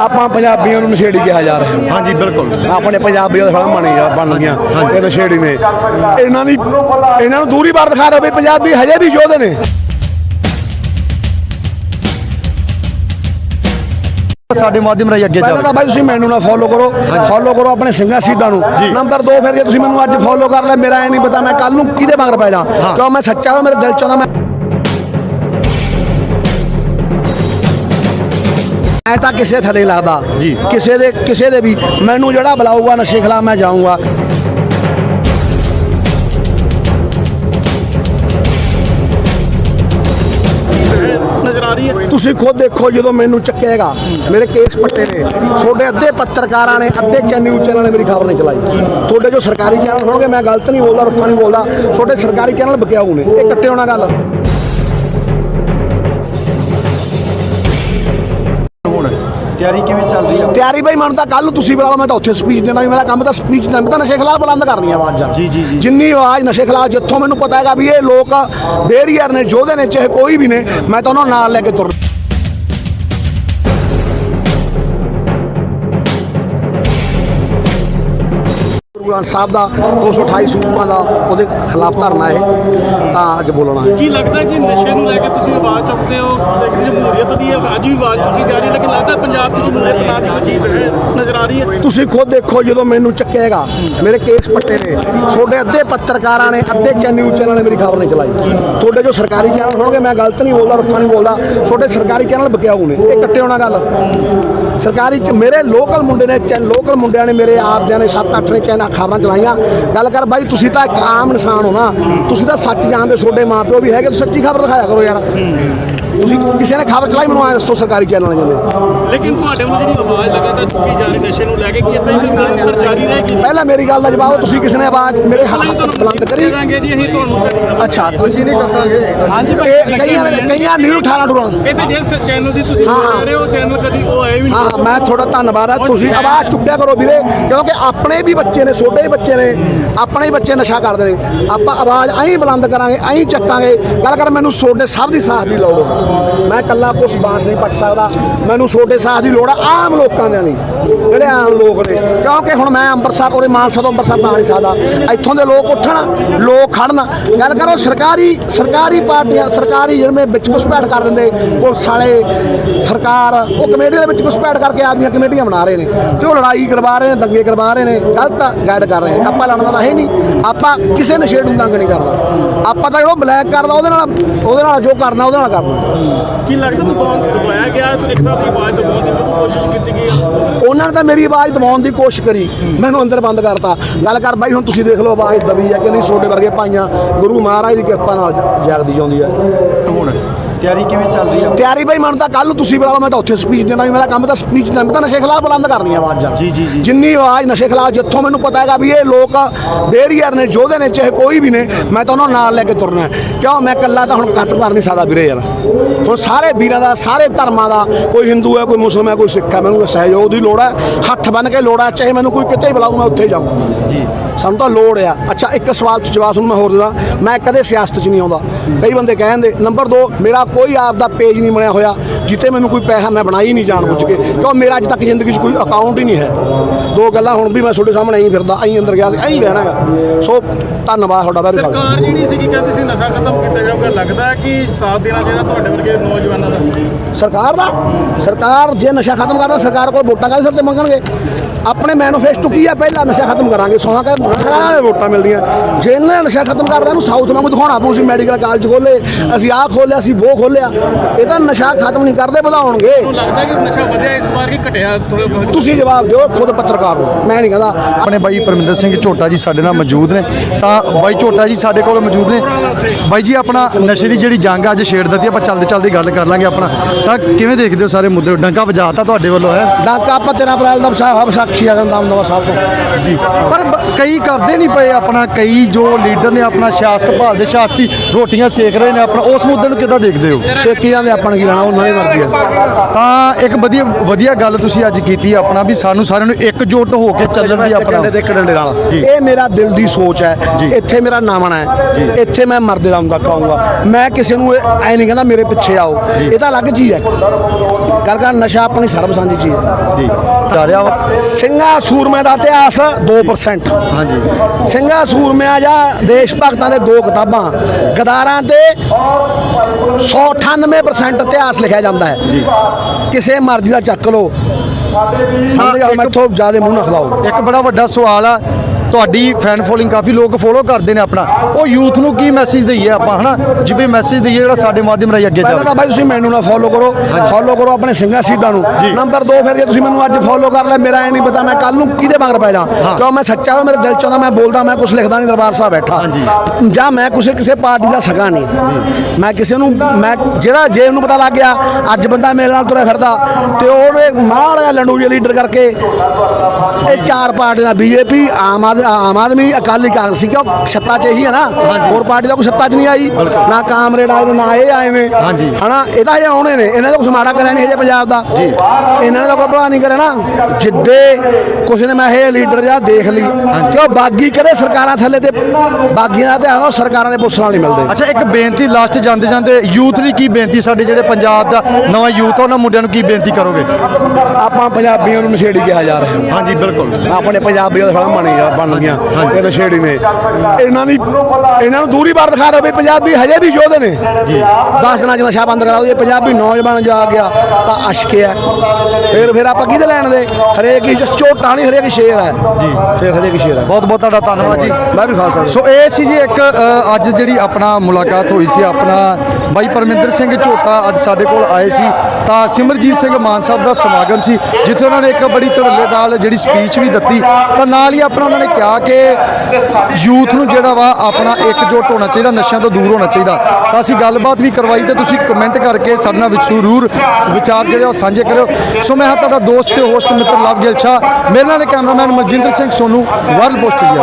ਆਪਾਂ ਪੰਜਾਬੀਆਂ ਨੂੰ ਨਸ਼ੇੜੀ ਕਿਹਾ ਜਾ ਰਿਹਾ। ਹਾਂਜੀ ਬਿਲਕੁਲ। ਆਪਣੇ ਪੰਜਾਬੀਆਂ ਦੇ ਫਿਲਮਾਂ ਨਹੀਂ ਆ ਬਣ ਗਈਆਂ। ਇਹ ਨਸ਼ੇੜੀ ਨੇ। ਇਹਨਾਂ ਦੀ ਇਹਨਾਂ ਨੂੰ ਦੂਰੀ ਬਾਰ ਦਿਖਾ ਰਹੇ ਵੀ ਪੰਜਾਬੀ ਹਜੇ ਵੀ ਯੋਧੇ ਨੇ। ਸਾਡੇ ਮਾਧਿਅਮ ਰਾਹੀਂ ਅੱਗੇ ਪਹਿਲਾਂ ਤਾਂ ਬਾਈ ਤੁਸੀਂ ਮੈਨੂੰ ਨਾ ਫੋਲੋ ਕਰੋ। ਫੋਲੋ ਕਰੋ ਆਪਣੇ ਸਿੰਘਾਂ ਸ਼ਹੀਦਾਂ ਨੂੰ। ਨੰਬਰ 2 ਫਿਰ ਜੇ ਤੁਸੀਂ ਮੈਨੂੰ ਅੱਜ ਫੋਲੋ ਕਰ ਲੈ ਮੇਰਾ ਐ ਨਹੀਂ ਪਤਾ ਮੈਂ ਕੱਲ ਨੂੰ ਕਿਹਦੇ ਮਗਰ ਪੈ ਜਾ। ਕਿਉਂ ਮੈਂ ਸੱਚਾ ਹਾਂ ਮੇਰੇ ਦਿਲ ਚ ਮੈਂ ਮੈਂ ਤਾਂ ਕਿਸੇ ਥੱਲੇ ਲੱਗਦਾ। ਜੀ। ਕਿਸੇ ਦੇ ਕਿਸੇ ਦੇ ਵੀ। ਮੈਨੂੰ ਜਿਹੜਾ ਬੁਲਾਊਗਾ ਨਸ਼ੇ ਖਿਲਾਫ ਮੈਂ ਜਾਊਂਗਾ। ਨਜ਼ਰ ਆ ਰਹੀ ਹੈ। ਤੁਸੀਂ ਖੁਦ ਦੇਖੋ ਜਦੋਂ ਮੈਨੂੰ ਚੱਕੇਗਾ। ਮੇਰੇ ਕੇਸ ਪੱਟੇ ਨੇ। ਤੁਹਾਡੇ ਅੱਧੇ ਪੱਤਰਕਾਰਾਂ ਨੇ ਅੱਧੇ ਚੈਨਲ ਚੈਨਲ ਨੇ ਮੇਰੀ ਖਬਰ ਨਹੀਂ ਚਲਾਈ। ਤੁਹਾਡੇ ਜੋ ਸਰਕਾਰੀ ਚੈਨਲ ਹੋਣਗੇ ਮੈਂ ਗਲਤ ਨਹੀਂ ਬੋਲਦਾ ਰੁੱਖਾ ਨਹੀਂ ਬੋਲਦਾ। ਤੁਹਾਡੇ ਸਰਕਾਰੀ ਚੈਨਲ ਬਕਿਆਊ ਨੇ। ਇਹ ਕੱਟੇ ਹੋਣਾ ਗੱਲ। ਤਿਆਰੀ ਕਿਵੇਂ ਚੱਲ ਰਹੀ ਹੈ ਤਿਆਰੀ ਬਈ ਮਨ ਤਾਂ ਕੱਲ ਨੂੰ ਤੁਸੀਂ ਬੁਲਾਓ ਮੈਂ ਤਾਂ ਉੱਥੇ ਸਪੀਚ ਦੇਣਾ ਵੀ ਮੇਰਾ ਕੰਮ ਤਾਂ ਸਪੀਚ ਦੇਣਾ ਮੈਂ ਤਾਂ ਨਸ਼ੇ ਖਿਲਾਫ ਬੁਲੰਦ ਕਰਨੀ ਆ ਆਵਾਜ਼ ਜੀ, ਜੀ, ਜੀ। ਜਿੰਨੀ ਆਵਾਜ਼ ਨਸ਼ੇ ਖਿਲਾਫ ਜਿੱਥੋਂ ਮੈਨੂੰ ਪਤਾ ਹੈਗਾ ਵੀ ਇਹ ਲੋਕ ਬੇਰੀਅਰ ਨੇ ਯੋਧੇ ਨੇ ਚਾਹੇ ਕੋਈ ਵੀ ਨੇ ਮੈਂ ਤਾਂ ਉਹਨਾਂ ਨਾਲ ਲੈ ਕੇ ਤੁਰ ਗੁਰੂ ਗ੍ਰੰਥ ਸਾਹਿਬ ਦਾ 228 ਸੂਪਾਂ ਦਾ ਉਹਦੇ ਖਿਲਾਫ ਧਰਨਾ ਹੈ ਤਾਂ ਅੱਜ ਬੋਲਣਾ ਹੈ। ਕੀ ਲੱਗਦਾ ਕਿ ਨਸ਼ੇ ਨੂੰ ਲੈ ਕੇ ਤੁਸੀਂ ਆਵਾਜ਼ ਚੁੱਕਦੇ ਹੋ? ਇੱਕ ਜਮਹੂਰੀਅਤ ਦੀ ਅੱਜ ਵੀ ਆਵਾਜ਼ ਚੁੱਕੀ ਜਾ ਰਹੀ ਹੈ ਲੇਕਿਨ ਲੱਗਦਾ ਪੰਜਾਬ 'ਚ ਜਮਹੂਰੀਅਤ ਨਾਂ ਦੀ ਕੋਈ ਚੀਜ਼ ਹੈ ਨਜ਼ਰ ਆ ਰਹੀ ਹੈ? ਤੁਸੀਂ ਖੁਦ ਦੇਖੋ ਜਦੋਂ ਮੈਨੂੰ ਚੱਕੇਗਾ ਮੇਰੇ ਕੇਸ ਪੱਟੇ ਨੇ। ਤੁਹਾਡੇ ਅੱਧੇ ਪੱਤਰਕਾਰਾਂ ਨੇ ਅੱਧੇ ਚੈਨਲ ਚੈਨਲ ਨੇ ਮੇਰੀ ਖਬਰ ਨਹੀਂ ਚਲਾਈ। ਤੁਹਾਡੇ ਜੋ ਸਰਕਾਰੀ ਚੈਨਲ ਹੋਣਗੇ ਮੈਂ ਗਲਤ ਨਹੀਂ ਬੋਲਦਾ ਰੁੱਖਾ ਨਹੀਂ ਬੋਲਦਾ। ਤੁਹਾਡੇ ਸਰਕਾਰੀ ਚੈਨਲ ਬਕਿਆਊ ਨੇ ਇਹ ਕੱਟੇ ਹੋਣਾ ਗੱਲ। ਸਰਕਾਰੀ ਚ ਮੇਰੇ ਲੋਕਲ ਮੁੰਡੇ ਨੇ ਲੋਕਲ ਮੁੰਡਿਆਂ ਨੇ ਮੇਰੇ ਆਪਦਿਆਂ ਨੇ 7-8 ਨੇ ਚੈਨਲ। ਖਬਰਾਂ ਚਲਾਈਆਂ। ਗੱਲ ਕਰ ਬਾਈ, ਤੁਸੀਂ ਤਾਂ ਇੱਕ ਆਮ ਇਨਸਾਨ ਹੋ ਨਾ। ਤੁਸੀਂ ਤਾਂ ਸੱਚ ਜਾਣਦੇ ਤੁਹਾਡੇ ਮਾਪਿਓ ਵੀ ਹੈਗੇ, ਤੁਸੀਂ ਸੱਚੀ ਖਬਰ ਦਿਖਾਇਆ ਕਰੋ ਯਾਰ। ਤੁਸੀਂ ਕਿਸੇ ਨੇ ਖਬਰ ਚਲਾਈ ਮੈਨੂੰ ਐਂ ਦੱਸੋ ਸਰਕਾਰੀ ਚੈਨਲ ਜਾਂਦੇ ਲੇਕਿਨ ਤੁਹਾਡੇ ਵੱਲੋਂ ਜਿਹੜੀ ਆਵਾਜ਼ ਲਗਾਤਾਰ ਚੁੱਕੀ ਜਾ ਰਹੀ ਨਸ਼ੇ ਨੂੰ ਲੈ ਕੇ ਕੀ ਇਦਾਂ ਹੀ ਨਿਰੰਤਰ ਜਾਰੀ ਰਹੇਗੀ ਪਹਿਲਾਂ ਮੇਰੀ ਗੱਲ ਦਾ ਜਵਾਬ ਤੁਸੀਂ ਕਿਸੇ ਨੇ ਆਵਾਜ਼ ਮੇਰੇ ਹੱਥ ਬੁਲੰਦ ਕਰੀ। ਕਰਾਂਗੇ ਜੀ ਅਸੀਂ ਤੁਹਾਨੂੰ ਅੱਛਾ ਅਸੀਂ ਨਹੀਂ ਕਰਾਂਗੇ। ਹਾਂਜੀ ਇਹ ਕਈਆਂ ਨੇ ਕਈਆਂ ਨਿਊ 18 ਟੁਰਾਂ ਇਹ ਤੇ ਜਿਸ ਚੈਨਲ ਦੀ ਤੁਸੀਂ ਹਾਂ। ਕਰ ਰਹੇ ਹੋ ਚੈਨਲ ਕਦੀ ਉਹ ਆਏ ਵੀ ਨਹੀਂ। ਹਾਂ ਮੈਂ ਤੁਹਾਡਾ ਧੰਨਵਾਦ ਹੈ ਤੁਸੀਂ ਆਵਾਜ਼ ਚੁੱਕਿਆ ਕਰੋ ਵੀਰੇ ਕਿਉਂਕਿ ਆਪਣੇ ਵੀ ਬੱਚੇ ਨੇ ਛੋਟੇ ਵੀ ਬੱਚੇ ਨੇ ਆਪਣੇ ਹੀ ਬੱਚੇ ਨਸ਼ਾ ਕਰਦੇ ਨੇ। ਆਪਾਂ ਆਵਾਜ਼ ਐਂ ਬੁਲੰਦ ਕਰਾਂਗੇ ਐਂ ਚੱਕਾਂਗੇ। ਗੱਲ ਕਰ ਮੈਨੂੰ ਛੋਟੇ ਸਭ ਦੀ ਸਾਥ ਦੀ ਲੋੜ ਹੈ। ਮੈਂ ਇਕੱਲਾ ਕੁਛ ਬਾਂਸ ਨਹੀਂ ਪੱਟ ਸਕਦਾ। ਮੈਨੂੰ ਛੋਟੇ ਸਾਥ ਦੀ ਲੋੜ ਆ ਆਮ ਲੋਕਾਂ ਦੇ ਨਹੀਂ ਜਿਹੜੇ ਆਮ ਲੋਕ ਨੇ। ਕਿਉਂਕਿ ਹੁਣ ਮੈਂ ਅੰਮ੍ਰਿਤਸਰ ਉਹਦੇ ਮਾਨਸਾ ਤੋਂ ਅੰਮ੍ਰਿਤਸਰ ਤਾਂ ਨਹੀਂ ਸਕਦਾ। ਇੱਥੋਂ ਦੇ ਲੋਕ ਉੱਠਣ, ਲੋਕ ਖੜਨ। ਗੱਲ ਕਰੋ, ਸਰਕਾਰੀ ਸਰਕਾਰੀ ਪਾਰਟੀਆਂ, ਸਰਕਾਰੀ ਜਿਵੇਂ ਵਿੱਚ ਘੁਸਪੈਠ ਕਰ ਦਿੰਦੇ। ਪੁਲਿਸ ਵਾਲੇ, ਸਰਕਾਰ, ਉਹ ਕਮੇਟੀ ਦੇ ਵਿੱਚ ਘੁਸਪੈਠ ਕਰਕੇ ਆਪਦੀਆਂ ਕਮੇਟੀਆਂ ਬਣਾ ਰਹੇ ਨੇ। ਤੇ ਉਹ ਲੜਾਈ ਕਰਵਾ ਰਹੇ ਨੇ, ਦੰਗੇ ਕਰਵਾ ਰਹੇ ਨੇ, ਗਲਤ ਗਾਈਡ ਕਰ ਰਹੇ ਨੇ। ਆਪਾਂ ਲੜਨਾ ਤਾਂ ਹੈ ਨਹੀਂ। ਆਪਾਂ ਕਿਸੇ ਨਸ਼ੇੜ ਨੂੰ ਤੰਗ ਨਹੀਂ ਕਰਨਾ। ਆਪਾਂ ਤਾਂ ਜਿਹੜਾ ਬਲੈਕ ਕਰਦਾ, ਉਹਦੇ ਨਾਲ ਉਹਦੇ ਨਾਲ ਜੋ ਕਰਨਾ, ਉਹਦੇ ਨਾਲ ਕਰਨਾ। ਕੀ ਲੱਗਦਾ ਦਬਾਅ ਦਬਾਇਆ ਗਿਆ? ਇੱਕ ਹਿਸਾਬ ਦੀ ਆਵਾਜ਼ ਦਬਾਉਣ ਦੀ ਕੋਸ਼ਿਸ਼ ਕੀਤੀ ਗਈ ਉਹਨਾਂ ਨੇ ਤਾਂ ਮੇਰੀ ਆਵਾਜ਼ ਦਬਾਉਣ ਦੀ ਕੋਸ਼ਿਸ਼ ਕਰੀ। ਮੈਨੂੰ ਅੰਦਰ ਬੰਦ ਕਰਤਾ। ਗੱਲ ਕਰ ਬਾਈ ਹੁਣ ਤੁਸੀਂ ਦੇਖ ਲਓ ਆਵਾਜ਼ ਦਬੀ ਹੈ ਕਿ ਨਹੀਂ ਛੋਟੇ ਵਰਗੇ ਭਾਈਆਂ ਗੁਰੂ ਮਹਾਰਾਜ ਦੀ ਕਿਰਪਾ ਨਾਲ ਜਾਗਦੀ ਜਾਂਦੀ ਹੈ ਹੁਣ ਤਿਆਰੀ ਕਿਵੇਂ ਚੱਲ ਰਹੀ ਹੈ ਤਿਆਰੀ ਬਈ ਮਨ ਤਾਂ ਕੱਲ ਨੂੰ ਤੁਸੀਂ ਬੁਲਾਓ ਮੈਂ ਤਾਂ ਉੱਥੇ ਸਪੀਚ ਦੇਣਾ ਵੀ ਮੇਰਾ ਕੰਮ ਤਾਂ ਸਪੀਚ ਦੇਣਾ ਤਾਂ ਨਸ਼ੇ ਖਿਲਾਫ ਬੁਲੰਦ ਕਰਨੀ ਆ ਆਵਾਜ਼ ਜੀ, ਜੀ, ਜੀ। ਜਿੰਨੀ ਆਵਾਜ਼ ਨਸ਼ੇ ਖਿਲਾਫ ਜਿੱਥੋਂ ਮੈਨੂੰ ਪਤਾ ਹੈਗਾ ਵੀ ਇਹ ਲੋਕ ਬੇਰੀਅਰ ਨੇ ਯੋਧੇ ਨੇ ਚਾਹੇ ਕੋਈ ਵੀ ਨੇ ਮੈਂ ਤਾਂ ਉਹਨਾਂ ਨਾਲ ਲੈ ਕੇ ਤੁਰਨਾ। ਕਿਉਂ? ਮੈਂ ਇਕੱਲਾ ਤਾਂ ਹੁਣ ਖਤਮ ਕਰ ਨਹੀਂ ਸਕਦਾ ਵੀਰੇ ਯਾਰ। ਹੁਣ ਸਾਰੇ ਵੀਰਾਂ ਦਾ ਸਾਰੇ ਧਰਮਾਂ ਦਾ ਕੋਈ ਹਿੰਦੂ ਹੈ ਕੋਈ ਮੁਸਲਮਾਨ ਹੈ ਕੋਈ ਸਿੱਖ ਹੈ ਮੈਨੂੰ ਸਹਿਯੋਗ ਦੀ ਲੋੜ ਹੈ। ਹੱਥ ਬੰਨ ਕੇ ਲੋੜ ਹੈ ਚਾਹੇ ਮੈਨੂੰ ਕੋਈ ਕਿਤੇ ਹੀ ਬੁਲਾਊ ਮੈਂ ਉੱਥੇ ਜਾਊਂ। ਜੀ। ਸਾਨੂੰ ਤਾਂ ਲੋੜ ਆ। ਅੱਛਾ ਇੱਕ ਸਵਾਲ ਤੋਂ ਜਵਾਬ ਤੁਹਾਨੂੰ ਮੈਂ ਹੋਰ ਦਿੰਦਾ। ਮੈਂ ਕਦੇ ਸਿਆਸਤ 'ਚ ਨਹੀਂ ਆਉਂਦਾ। ਕਈ ਬੰਦੇ ਕਹਿੰਦੇ ਨੰਬਰ 2 ਮੇਰਾ ਕੋਈ ਆਪ ਦਾ ਪੇਜ ਨਹੀਂ ਬਣਿਆ ਹੋਇਆ ਜਿੱਤੇ ਮੈਨੂੰ ਕੋਈ ਪੈਸਾ ਮੈਂ ਬਣਾਈ ਨਹੀਂ ਜਾਣ ਬੁੱਝ ਕੇ। ਕਿਉਂ? ਮੇਰਾ ਅੱਜ ਤੱਕ ਜ਼ਿੰਦਗੀ 'ਚ ਕੋਈ ਅਕਾਊਂਟ ਹੀ ਨਹੀਂ ਹੈ। ਦੋ ਗੱਲਾਂ ਹੁਣ ਵੀ ਮੈਂ ਤੁਹਾਡੇ ਸਾਹਮਣੇ ਐਂ ਫਿਰਦਾ ਐਂ ਅੰਦਰ ਗਿਆ ਐਂ ਰਹਿਣਾਗਾ ਸੋ ਧੰਨਵਾਦ ਤੁਹਾਡਾ ਵੈਰੀ ਗੱਲ ਸਰਕਾਰ ਜਿਹੜੀ ਸੀਗੀ ਕਹਿੰਦੀ ਸੀ ਨਸ਼ਾ ਖਤਮ ਕੀਤਾ ਜਾਊਗਾ। ਲੱਗਦਾ ਹੈ ਕਿ ਸਾਥ ਦੇਣਾ ਚਾਹੀਦਾ ਤੁਹਾਡੇ ਵਰਗੇ ਨੌਜਵਾਨਾਂ ਦਾ। ਸਰਕਾਰ ਦਾ? ਸਰਕਾਰ ਜੇ ਨਸ਼ਾ ਖਤਮ ਕਰਦਾ ਸਰਕਾਰ ਕੋਲ ਵੋਟਾਂ ਕਾਹਦੇ ਸਿਰ ਤੇ ਮੰਗਣਗੇ? ਆਪਣੇ ਮੈਨੀਫੈਸਟੋ ਕੀ ਆ? ਪਹਿਲਾਂ ਨਸ਼ਾ ਖਤਮ ਕਰਾਂਗੇ ਸੋਹਾਂ ਕਰ ਨਸ਼ਾ ਵੋਟਾਂ ਮਿਲਦੀਆਂ। ਜੇ ਇਹਨਾਂ ਨੇ ਨਸ਼ਾ ਖਤਮ ਕਰਦਾ ਇਹਨੂੰ ਸਾਊਥ ਵਾਂਗੂ ਦਿਖਾਉਣਾ ਪਊ ਸੀ ਮੈਡੀਕਲ ਕਾਲਜ ਖੋਲੇ ਅਸੀਂ ਆਹ ਖੋਲਿਆ ਅਸੀਂ ਉਹ ਖੋਲਿਆ। ਇਹ ਤਾਂ ਨਸ਼ਾ ਖਤਮ ਨਹੀਂ ਕਰਦੇ ਵਧਾਉਣਗੇ ਤੁਹਾਨੂੰ ਲੱਗਦਾ ਕਿ ਨਸ਼ਾ ਵਧਿਆ ਇਸ ਵਾਰ ਕਿ ਘਟਿਆ? ਤੁਸੀਂ ਜਵਾਬ ਦਿਓ ਖੁਦ ਪੱਤਰਕਾਰ ਹੋ। ਮੈਂ ਨਹੀਂ ਕਹਿੰਦਾ ਆਪਣੇ ਬਾਈ ਪਰਮਿੰਦਰ ਸਿੰਘ ਝੋਟਾ ਜੀ ਸਾਡੇ ਨਾਲ ਮੌਜੂਦ ਨੇ। ਤਾਂ ਬਾਈ ਝੋਟਾ ਜੀ ਸਾਡੇ ਕੋਲ ਮੌਜੂਦ ਨੇ। ਬਾਈ ਜੀ ਆਪਣਾ ਨਸ਼ੇ ਦੀ ਜਿਹੜੀ ਜੰਗ ਅੱਜ ਛੇੜ ਦਿੱਤੀ ਆਪਾਂ ਚੱਲਦੇ ਚੱਲਦੇ ਗੱਲ ਕਰ ਲਾਂਗੇ ਆਪਣਾ। ਤਾਂ ਕਿਵੇਂ ਦੇਖਦੇ ਹੋ ਸਾਰੇ ਮੁੱਦੇ? ਡੰਕਾ ਵਜਾਤਾ ਤੁਹਾਡੇ ਵੱਲੋਂ ਹੈ? ਡਾਕਾ ਆਪਾਂ 13 ਅਪ੍ਰੈਲ ਦਾ ਵਿਸਾ ਵਿਸਾਖੀ ਬਖਸ਼ੀਆ ਗੰਦਾਮ ਨਵਾਂ ਸਾਹਿਬ ਤੋਂ। ਜੀ। ਪਰ ਬ- ਕਈ ਕਰਦੇ ਨਹੀਂ ਪਏ ਆਪਣਾ ਕਈ ਜੋ ਲੀਡਰ ਨੇ ਆਪਣਾ ਸਿਆਸਤ ਭਾਲਦੇ ਸਿਆਸਤੀ ਰੋਟੀਆਂ ਸੇਕ ਰਹੇ ਨੇ ਆਪਣਾ ਉਸ ਮੁੱਦੇ ਨੂੰ ਕਿੱਦਾਂ ਦੇਖਦੇ ਹੋ? ਸੇਕੀ ਜਾਂਦੇ ਆਪਾਂ ਨੇ ਕੀ ਲੈਣਾ ਉਹਨਾਂ ਦੀ ਮਰਜ਼ੀ ਹੈ। ਤਾਂ ਇੱਕ ਵਧੀਆ ਵਧੀਆ ਗੱਲ ਤੁਸੀਂ ਅੱਜ ਕੀਤੀ ਆਪਣਾ ਵੀ ਸਾਨੂੰ ਸਾਰਿਆਂ ਨੂੰ ਇਕਜੁੱਟ ਹੋ ਕੇ ਚੱਲਣ ਦੀ ਇੱਕ ਆਪਣਾ ਡੰਡੇ ਤੇ ਇੱਕ ਡੰਡੇ ਨਾਲ। ਇਹ ਮੇਰਾ ਦਿਲ ਦੀ ਸੋਚ ਹੈ। ਇੱਥੇ ਮੇਰਾ ਨਾਮਣਾ ਹੈ। ਇੱਥੇ ਮੈਂ ਮਰਦੇ ਦਾ ਹੁੰਦਾ ਕਹੂੰਗਾ। ਮੈਂ ਕਿਸੇ ਨੂੰ ਐ ਨਹੀਂ ਕਹਿੰਦਾ ਮੇਰੇ ਪਿੱਛੇ ਆਓ। ਇਹ ਤਾਂ ਅਲੱਗ ਚੀਜ਼ ਹੈ। ਗੱਲ ਕਰ ਨਸ਼ਾ ਆਪਣੀ ਸਰਬਸੰਜੀ ਚੀਜ਼ ਹੈ। ਜੀ। ਜਾ ਰਿਹਾ ਵਾ ਸਿੰਘਾਂ ਸੂਰਮੇ ਦਾ ਇਤਿਹਾਸ 2% ਹਾਂਜੀ। ਸਿੰਘਾਂ ਸੂਰਮਿਆਂ ਜਾਂ ਦੇਸ਼ ਭਗਤਾਂ ਦੇ ਦੋ ਕਿਤਾਬਾਂ ਗਦਾਰਾਂ ਤੇ 198% ਇਤਿਹਾਸ ਲਿਖਿਆ ਜਾਂਦਾ ਹੈ। ਜੀ। ਕਿਸੇ ਮਰਜ਼ੀ ਦਾ ਚੱਕ ਲਓ। ਸਮਝ ਗਿਆ ਮੈਥੋਂ ਜ਼ਿਆਦਾ ਮੂੰਹ ਨਾ ਖਲਾਓ। ਇੱਕ ਬੜਾ ਵੱਡਾ ਸਵਾਲ ਆ ਤੁਹਾਡੀ ਫੈਨ ਫੋਲੋਇੰਗ ਕਾਫੀ ਲੋਕ ਫੋਲੋ ਕਰਦੇ ਨੇ ਆਪਣਾ। ਉਹ ਯੂਥ ਨੂੰ ਕੀ ਮੈਸੇਜ ਦਈਏ ਆਪਾਂ ਹਨਾ? ਜਿਵੇਂ ਮੈਸੇਜ ਦਈਏ ਜਿਹੜਾ ਸਾਡੇ ਮਾਧਿਅਮ ਰਾਹੀਂ ਅੱਗੇ ਪਹਿਲਾਂ ਤਾਂ ਬਾਈ ਤੁਸੀਂ ਮੈਨੂੰ ਨਾ ਫੋਲੋ ਕਰੋ। ਫੋਲੋ ਕਰੋ ਆਪਣੇ ਸਿੰਘਾਂ ਸ਼ਹੀਦਾਂ ਨੂੰ। ਨੰਬਰ 2 ਫਿਰ ਜੇ ਤੁਸੀਂ ਮੈਨੂੰ ਅੱਜ ਫੋਲੋ ਕਰ ਲਿਆ ਮੇਰਾ ਇਹ ਨਹੀਂ ਪਤਾ ਮੈਂ ਕੱਲ ਨੂੰ ਕਿਹਦੇ ਮਗਰ ਪੈ ਜਾ ਕਿਉਂ ਮੈਂ ਸੱਚਾ ਹਾਂ ਮੇਰੇ ਦਿਲ ਚੋਂ ਮੈਂ ਬੋਲਦਾ ਮੈਂ ਕੁਝ ਲਿਖਦਾ ਨਹੀਂ ਦਰਬਾਰ ਸਾਹਿਬ ਬੈਠਾ। ਜਾਂ ਮੈਂ ਕਿਸੇ ਕਿਸੇ ਪਾਰਟੀ ਦਾ ਸਗਾ ਨਹੀਂ। ਮੈਂ ਕਿਸੇ ਨੂੰ ਮੈਂ ਜਿਹੜਾ ਜੇ ਉਹਨੂੰ ਪਤਾ ਲੱਗ ਗਿਆ ਅੱਜ ਬੰਦਾ ਮੇਰੇ ਨਾਲ ਤੁਰਿਆ ਫਿਰਦਾ ਤੇ ਉਹਨੇ ਮਾੜਾ ਜਿਹਾ ਲੰਡੂ ਜਿਹਾ ਲੀਡਰ ਕਰਕੇ ਇਹ ਚਾਰ ਪਾਰਟੀਆਂ ਬੀਜੇਪੀ ਆਮ ਆਮ ਆਦਮੀ ਅਕਾਲੀ ਕਾਂਗਰਸੀ ਕਿਉਂ? ਸੱਤਾ 'ਚ ਇਹੀ ਹੈ ਨਾ? ਹੋਰ ਪਾਰਟੀ ਦਾ ਕੋਈ ਸੱਤਾ 'ਚ ਨਹੀਂ ਆਈ। ਨਾ ਕਾਮਰੇਡ ਆਏ ਨੇ ਇਹ ਆਏ ਨੇ। ਹਨਾ? ਇਹ ਤਾਂ ਹਜੇ ਆਉਣੇ ਨੇ। ਇਹਨਾਂ ਦਾ ਕੁਝ ਮਾੜਾ ਕਰਿਆ ਨਹੀਂ ਹਜੇ ਪੰਜਾਬ ਦਾ। ਇਹਨਾਂ ਨੇ ਤਾਂ ਕੋਈ ਭਲਾ ਨਹੀਂ ਕਰਿਆ ਨਾ। ਜਿੱਦੇ ਕੁਛ ਨੇ ਮੈਂ ਇਹ ਲੀਡਰ ਜਾਂ ਦੇਖ ਲਈ। ਕਿਉਂ? ਬਾਗੀ ਕਦੇ ਸਰਕਾਰਾਂ ਥੱਲੇ ਤੇ ਬਾਗੀਆਂ ਦਾ ਧਿਆਨ ਉਹ ਸਰਕਾਰਾਂ ਦੇ ਪੁੱਛ ਨਾਲ ਨਹੀਂ ਮਿਲਦੇ। ਅੱਛਾ ਇੱਕ ਬੇਨਤੀ ਲਾਸਟ ਜਾਂਦੇ ਜਾਂਦੇ ਯੂਥ ਲਈ ਕੀ ਬੇਨਤੀ ਸਾਡੇ? ਜਿਹੜੇ ਪੰਜਾਬ ਦਾ ਨਵਾਂ ਯੂਥ ਉਹਨਾਂ ਮੁੰਡਿਆਂ ਨੂੰ ਕੀ ਬੇਨਤੀ ਕਰੋਗੇ? ਆਪਾਂ ਪੰਜਾਬੀਆਂ ਨੂੰ ਨਸ਼ੇੜੀ ਕਿਹਾ ਜਾ ਰਿਹਾ। ਹਾਂਜੀ ਬਿਲਕੁਲ। ਆਪਣੇ ਪੰਜਾਬੀਆਂ ਦੇ ਫਲਾਂ ਬਣੀ ਬਣ ਗਈਆਂ ਇਹ ਨਸ਼ੇੜੀ ਨੇ। ਇਹਨਾਂ ਦੀ ਇਹਨਾਂ ਨੂੰ ਦੂਰੀ ਬਾਰ ਦਿਖਾ ਰਹੇ ਵੀ ਪੰਜਾਬੀ ਹਜੇ ਵੀ ਯੋਧੇ ਨੇ। ਜੀ। 10 ਦਿਨਾਂ ਚ ਨਸ਼ਾ ਬੰਦ ਕਰਾ ਦਿਓ ਜੇ ਪੰਜਾਬੀ ਨੌਜਵਾਨ ਜਾ ਗਿਆ ਤਾਂ ਅਸ਼ਕ ਹੈ। ਫਿਰ ਫਿਰ ਆਪਾਂ ਕਿਹਦੇ ਲੈਣ ਦੇ? ਹਰੇਕ ਹੀ ਝੋਟਾ ਨਹੀਂ ਹਰੇਕ ਸ਼ੇਰ ਹੈ। ਜੀ। ਫਿਰ ਹਰੇਕ ਸ਼ੇਰ ਹੈ। ਬਹੁਤ ਬਹੁਤ ਤੁਹਾਡਾ ਧੰਨਵਾਦ ਜੀ। ਮੈਂ ਵੀ ਖਾਲਸਾ ਸੋ ਇਹ ਸੀ ਜੀ ਇੱਕ ਅੱਜ ਜਿਹੜੀ ਆਪਣਾ ਮੁਲਾਕਾਤ ਹੋਈ ਸੀ ਆਪਣਾ ਬਾਈ ਪਰਮਿੰਦਰ ਸਿੰਘ ਝੋਟਾ ਅੱਜ ਸਾਡੇ ਕੋਲ ਆਏ ਸੀ। ਤਾਂ ਸਿਮਰਜੀਤ ਸਿੰਘ ਮਾਨ ਸਾਹਿਬ ਦਾ ਸਮਾਗਮ ਸੀ। ਜਿੱਥੇ ਉਹਨਾਂ ਨੇ ਇੱਕ ਬੜੀ ਧੜੱਲੇ ਜਿਹੜੀ ਸਪੀਚ ਵੀ ਦਿੱਤੀ, ਤਾਂ ਨਾਲ ਹੀ ਆਪਣਾ ਉਹਨਾਂ ਨੇ ਕਿਹਾ ਕਿ ਯੂਥ ਨੂੰ ਜਿਹੜਾ ਵਾ ਆਪਣਾ ਇਕਜੁੱਟ ਹੋਣਾ ਚਾਹੀਦਾ, ਨਸ਼ਿਆਂ ਤੋਂ ਦੂਰ ਹੋਣਾ ਚਾਹੀਦਾ। ਤਾਂ ਅਸੀਂ ਗੱਲਬਾਤ ਵੀ ਕਰਵਾਈ ਤੇ ਤੁਸੀਂ ਕਮੈਂਟ ਕਰਕੇ ਸਾਡੇ ਨਾਲ ਜ਼ਰੂਰ ਵਿਚਾਰ ਜਿਹੜੇ ਆ ਉਹ ਸਾਂਝੇ ਕਰਿਓ। ਸੋ ਮੈਂ ਹਾਂ ਤੁਹਾਡਾ ਦੋਸਤ ਤੇ ਹੋਸਟ ਮਿੱਤਰ ਲਵ ਗਿਲਛਾ ਮੇਰੇ ਨਾਲ cameraman Manjinder Singh Sonu World Post India